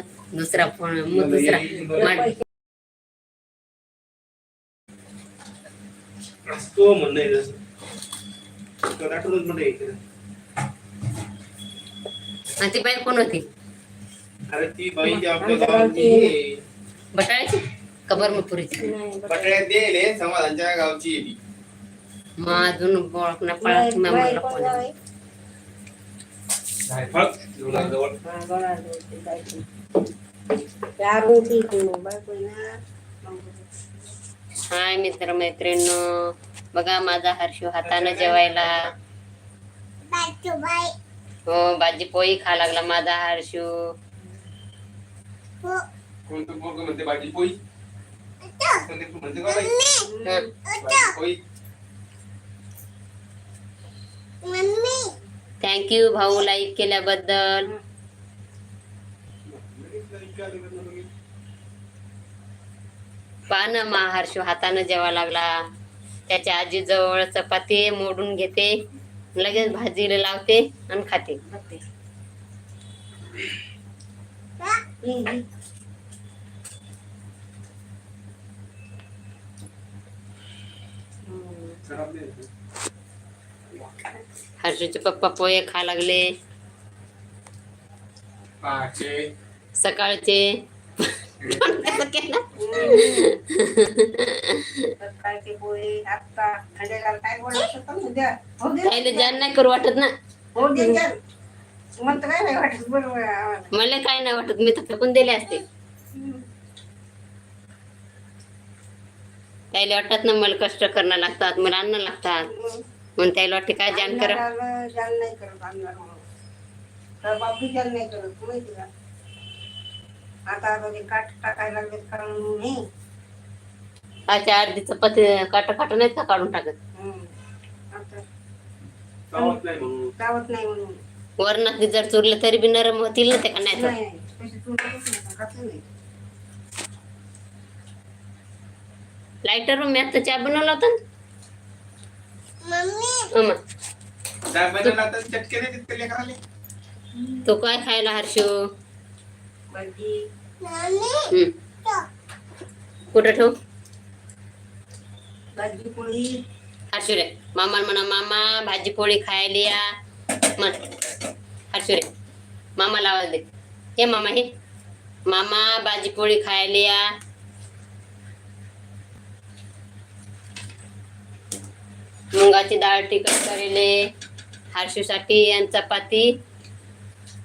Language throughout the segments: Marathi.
ना दुसरा फोन मग दुसरा. तो म्हणणं ती बाई कोण होती? अरे ती बाई जी आपल्या. बटाळ्याची? कबर मपुरीची दिले समाधानच्या गावची ती. मग अजून कोण हाय मित्र मैत्रिणी बघा माझा हर्षू हाताने जेवायला. हो भाजी पोळी खा लागला माझा हर्षू. कोणतं म्हणते पोळी. भाजी पोळी. थँक्यू भाऊ लाईक केल्याबद्दल. पान मा हातानं जेवा लागला. त्याच्या आजी जवळ चपाती मोडून घेते. लगेच भाजीला लावते आणि खाते. हर्षूचे पप्पा पोहे खा लागले. पाचे सकाळचे? हो नाही करू वाटत ना. हो दे जाण. म्हणतं काय नाही वाटत बरोबर आहे आम्हाला. मला काय नाही वाटत मी तर फेकून दिले असते. त्याला वाटत ना मला कष्ट करणं लागतात मला अन्न लागतात. म्हणून त्याला वाटते काय जाण कर. अन्नाला जाण नाही करत अन्नाला. म्हणून. तर जाण नाही करत माहिती का? आता आता ते काट टाकायला लागले कारण नाही आजच्या अर्धी चपाती काटा काटा नाहीत का काढून टाकत. आता. चावत नाही म्हणून. चावत नाही म्हणून. वरणात जर चुरले तरी बी नरम होतील ना ते का नाही तर? नाही नाही. तशी नाही नाही. लाईटर मी आता चहा बनवला होता ना अम्मा, डाळ बनवला तर चटके नाही देत का लेकराले? तू काय खायला हर्षू. कुठं ठेवू? भाजी पोळी. हर्षू रे. मामा म्हणा मामा भाजी पोळी खायला या. म्हण. हर्षू रे. मामा लावा दे. हे मामा हे मामा भाजी पोळी खायला या. मुंगाची डाळ तिखट करेले हर्षूसाठी आणि चपाती.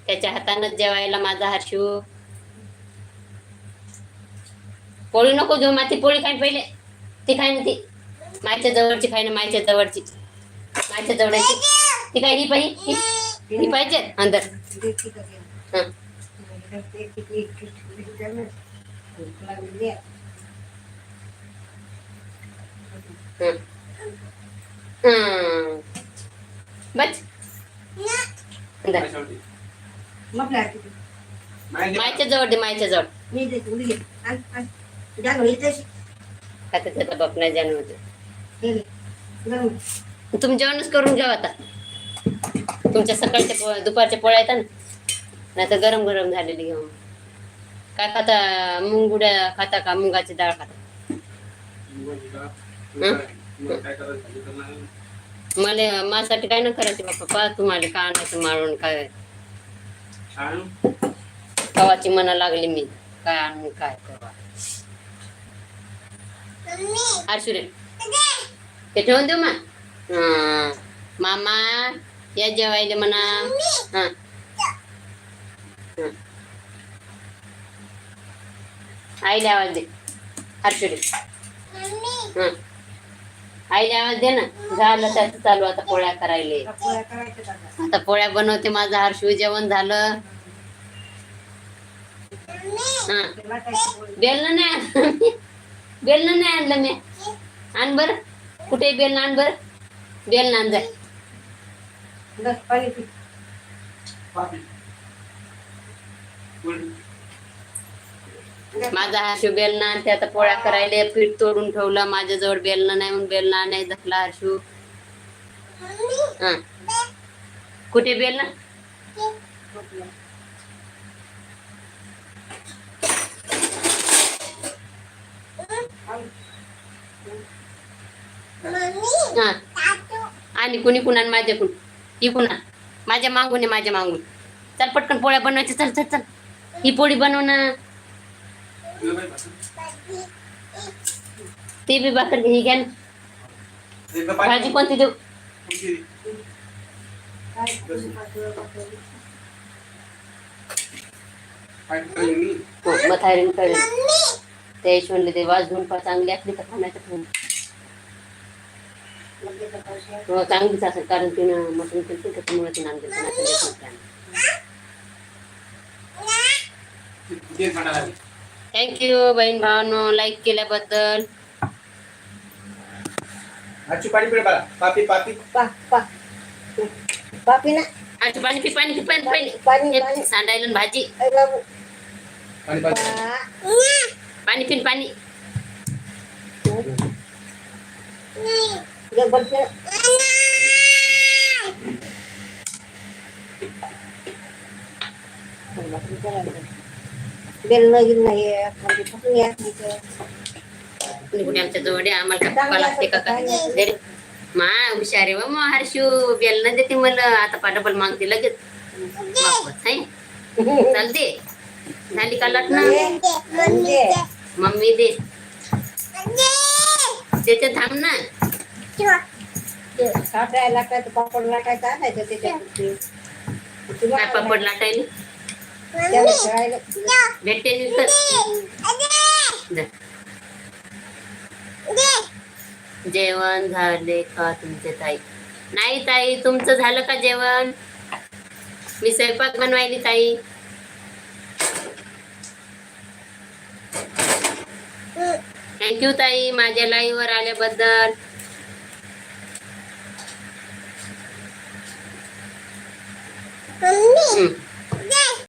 त्याच्या हातानच जेवायला माझा हर्षू. पोळी नको घेऊ माती पोळी खाईन पहिले. ती खाईन ती. मायच्या जवळची खाय ना मायच्या जवळची. मायच्या जवळची. ती काय ही पाहिजे? ही- पाहिजे? अंदर. देते नाही मायच्या जवळ दे मायच्या जवळ. आता त्याचा बाप नाही जाणं होतं हे घे. गरम. तुम्ही जेवणच करून घ्या आता. तुमच्या सकाळच्या पो दुपारच्या पोळ्या येतात ना? नाही तर गरम गरम झालेली घेऊन. काय खाता? मुंगुड्या खाता का? मुंगाची डाळ खाता? मुगाची डाळ. मग काय करायचं झालं तर नाही. मला माझ्यासाठी काय न करायचे बाप्पा पा तुम्हाला काय आणायचं माळून काय छान. कवाची मना लागली मी काय आणून काय करा आरशुरे ते ठेवून देऊ मा हा. मामा या जेवायला म्हणा हा हा. आईला आवाज दे हर्षुरे हा आईला आवाज दे ना. झालं त्याचं चालू आता पोळ्या करायले. आता पोळ्या करायच्या आता. आता पोळ्या बनवते माझं हर्षू. जेवण झालं. हा. ते लाटायची पोळी. बेलन नाही आणलं मी. बेलन नाही आणलं मी. आण बर. कुठे बेलन? आण बर. बेलन आण जाय. दस पाणी पी. माझा हर्षू बेलना ते आता पोळ्या करायला पीठ तोडून ठेवला माझ्याजवळ बेलना नाही म्हणून बेलना नाही धकला हर्षू. कुठे बेलना हा. आणि कुणी कुणा माझ्या कुण ही कुणा? माझ्या मागून आहे माझ्या मागून. चल पटकन पोळ्या बनवायची चल चल चल. ही पोळी बनव ना. तुला बाई भाकर. ती बी भाकर घे ही घ्या ना एकदा पाणी- भाजी कोणती देऊ कोणती रे? काय करून पाठवलं पाठवलं. पाणी करेल मी. हो मथारीन कळेल ते यशवंतले ते वाज धुवून पा चांगली असली तर खाण्याचं खाऊन लगेच पैसे हो चांगलीच असेल कारण तिनं मटण केलं त्याच्यामुळे तिनं आणलं थँक्यू बहीण भावानो लाईक केल्याबद्दल आजची पाणी पिळे बाळा पापी पापी पा पा पापी ना आणि पाणी पी पाणी पी पाणी पाणी पाणी पाणी पाणी हे सांडायला आणि भाजी अरे बाबू पाणी पाणी पा. पाणी पिन पाणी ये बर्फी बेल गिल नाही म्हणजे आमच्या आम्हाला पप्पा लागते का काय. मा हुशार आहे मग हर्षू बेल न देते मला. आता पाठबल मागते लगेच. वापस चालते झाली का लट ना म्हणजे. मम्मी दे. त्याच्यात थांब ना. साठवायला लाटायचं पापड लाटायचं आणायचं त्याच्यात पापड लाटायला? भेटते. जेवण झाले का तुमचे ताई? नाही ताई तुमचं झालं का जेवण? मी स्वयंपाक बनवायली ताई. थँक्यू ताई माझ्या लाईव्ह वर आल्याबद्दल.